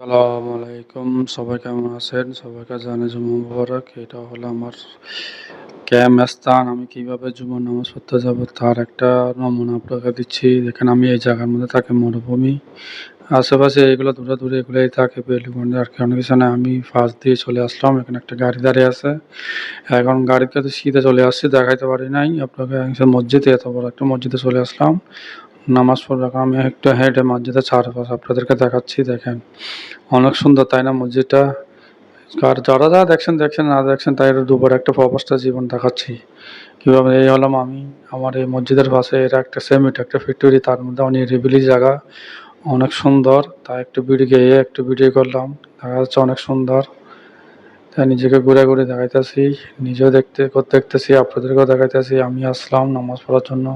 আসসালামু আলাইকুম। সবাই কেমন আছেন? সবাইকে জানে জুমা মুবারক। এটা হলো আমার ক্যাম্প স্থান। আমি কীভাবে জুমা নামাজ পড়তে যাব তার একটা নমুনা আপনাকে দিচ্ছি। দেখেন, আমি এই জায়গার মধ্যে থাকি, মরুভূমি। আশেপাশে এগুলো দূরে দূরে এগুলোই থাকে, বেলুগঞ্জ আর কি অনেক কিছু না আমি ফার্স্ট দিয়ে চলে আসলাম। এখানে একটা গাড়ি দাঁড়িয়ে আছে। এখন গাড়িতে তো শীতে চলে আসছি, দেখাইতে পারি নাই। আপনাকে মসজিদে, এত বড় একটা মসজিদে চলে আসলাম। নামাজ পড়বে আমি একটু হেঁটে মসজিদের চারপাশ আপনাদেরকে দেখাচ্ছি, দেখেন। অনেক সুন্দর, তাই না, মসজিদটা? আর যারা যারা দেখছেন দেখছেন, না দেখছেন, তাই দুবার একটা প্রবাসটা জীবন দেখাচ্ছি। কীভাবে এই হলাম আমি, আমার এই মসজিদের পাশে, এটা একটা সেম এটা একটা ফ্যাক্টরি তার মধ্যে অনেক রিবিলি জায়গা, অনেক সুন্দর। তাই একটু ভিডিও গিয়ে একটু ভিডিও করলাম, দেখা যাচ্ছে অনেক সুন্দর। তাই নিজেকে ঘুরে ঘুরে দেখাইতেছি, নিজেও দেখতে দেখতেছি, আপনাদেরকেও দেখাইতেছি, আমি আসলাম নামাজ পড়ার জন্য।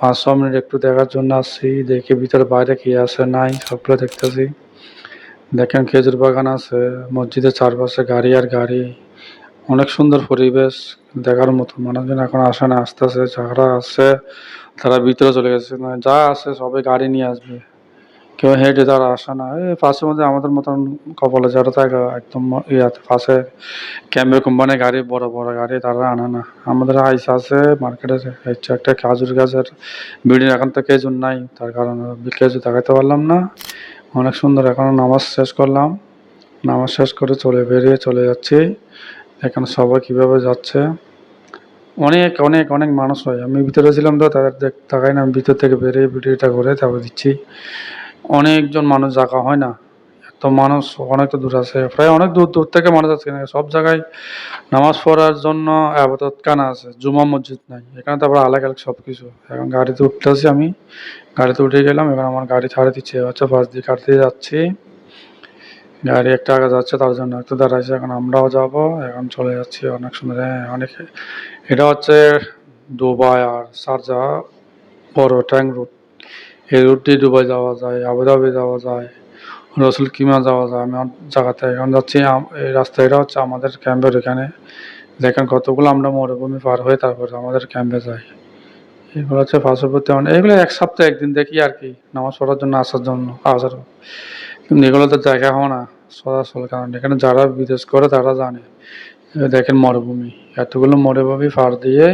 পাঁচ, ছ মিনিট একটু দেখার জন্য আসছি। দেখি ভিতরে বাইরে কি আছে, নাই, সবগুলো দেখতেছি। দেখেন খেজুর বাগান আছে, মসজিদের চারপাশে গাড়ি আর গাড়ি। অনেক সুন্দর পরিবেশ, দেখার মতো। মানুষজন এখন আসে না, আসতেছে যারা আছে, তারা ভিতরে চলে গেছে। না যা আছে সবাই গাড়ি নিয়ে আসবে। কেউ হেঁটে তারা আসে না। এই পাশের মধ্যে আমাদের মতন কপালে যারা থাকে একদম ইয়াতে পাশে। ক্যামের কোম্পানির গাড়ি, বড় বড় গাড়ি তারা আনে না। আমাদের আইস আছে মার্কেটে হচ্ছে একটা খেজুর গাছের বিল্ডিং। এখন তো খেজুর নাই, তার কারণে খেজুর দেখাতে পারলাম না। অনেক সুন্দর, এখন নামাজ শেষ করলাম। নামাজ শেষ করে চলে বেরিয়ে চলে যাচ্ছি। এখানে সবাই কীভাবে যাচ্ছে? অনেক অনেক অনেক মানুষ হয়। আমি ভিতরে ছিলাম তো, তাদের দেখ তাকাই না ভিতর থেকে বেরিয়ে ভিডিওটা করে তারপর দিচ্ছি। অনেকজন মানুষ জায়গা হয় না। এত মানুষ, অনেক তো দূর আছে। প্রায় অনেক দূর দূর থেকে মানুষ আছে এখানে। সব জায়গায় নামাজ পড়ার জন্য আবাদত কানা আছে। জুমা মসজিদ নাই। এখানে তারপর আলাদা আলাদা সব কিছু এখন গাড়িতে উঠতেছি আমি। গাড়িতে উঠে গেলাম। এবার আমার গাড়ি ছাড়ে দিচ্ছে। হচ্ছে পাশ দিয়ে কাটতে যাচ্ছি। গাড়ি একটা আগে যাচ্ছে, তার জন্য একটু দাঁড়াইছে। এখন আমরাও যাব। এখন চলে যাচ্ছি অনেক সুন্দর হ্যাঁ অনেক এটা হচ্ছে দুবাই আর শারজা বড় ট্যাঙ্ক রুট। দিয়ে দুবাই যাওয়া যায় আবুধাবি যাওয়া যায় রসুল কিমা যাওয়া যায়, আমি জায়গাতে। এখন যাচ্ছি এই রাস্তা এটা হচ্ছে আমাদের ক্যাম্পের এখানে। দেখেন কতগুলো আমরা মরুভূমি পার হয়ে তারপরে আমাদের ক্যাম্পে যাই। এগুলো হচ্ছে পার্শ্ববর্তী মানে এগুলো এক সপ্তাহে একদিন দেখি আর কি, নামাজ পড়ার জন্য, আসার জন্য, আসার কিন্তু এগুলো তো দেখা হয় না, সরাসরি, কারণ এখানে যারা বিদেশ করে তারা জানে। দেখেন মরুভূমি, এতগুলো মরুভূমি পার দিয়ে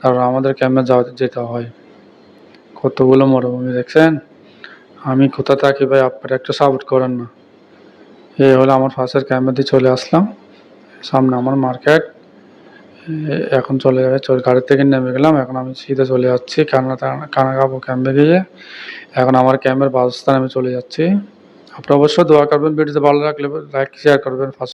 তারপর আমাদের ক্যাম্পে যাওয়া যেতে হয়। কতগুলো মরুভূমি দেখছেন? আমি কোথা থাকি ভাই? আপনারা একটু সাপোর্ট করেন না। এই হলো আমার ফার্স্টের ক্যাম্পে দিয়ে চলে আসলাম। সামনে আমার মার্কেট এখন চলে যাবে। গাড়ি থেকে নেমে গেলাম। এখন আমি সিধে চলে যাচ্ছি। কানা কানা কানাকাবো ক্যাম্পে গিয়ে। এখন আমার ক্যাম্পের বাসস্থানে আমি চলে যাচ্ছি। আপনারা অবশ্যই দোয়া করবেন। ভিডিওতে ভালো লাগলে লাইক শেয়ার করবেন। ফার্স্ট